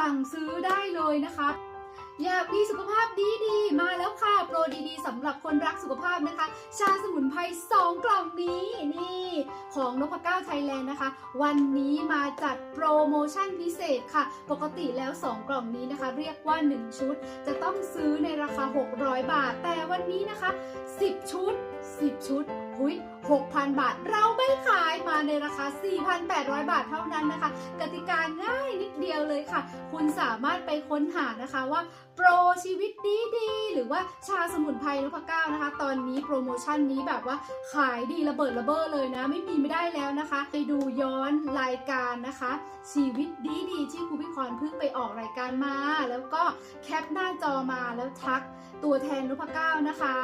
สั่งซื้อได้เลยนะคะอยากมีสุขภาพดีดีๆมาแล้วค่ะ โปรดีๆสำหรับคนรักสุขภาพนะคะ ชาสมุนไพร2กล่องนี้นี่ ของนพเก้าไทยแลนด์นะคะ วันนี้มาจัดโปรโมชั่นพิเศษค่ะ ปกติแล้ว 2 กล่องนี้นะคะ เรียกว่า 1 ชุด จะต้องซื้อในราคา 600 บาท แต่วันนี้นะคะ 10 ชุด 10 ชุดหุย6,000 บาท เราไม่ขายมาในราคา 4,800 บาทเท่านั้นนะคะ กติกาง่าย ดียวเลยค่ะ คุณสามารถไปค้นหานะคะว่าโปรชีวิตดีดีหรือว่าชาสมุนไพรนพเก้านะคะ ตอนนี้โปรโมชั่นนี้แบบว่าขายดีระเบิดระเบ้อเลยนะ ไม่มีไม่ได้แล้วนะคะ ไปดูย้อนรายการนะคะ ชีวิตดีดีที่ครูพี่คอนเพิ่งไปออกรายการมา แล้วก็แคปหน้าจอมาแล้วทักตัวแทนนพเก้านะคะ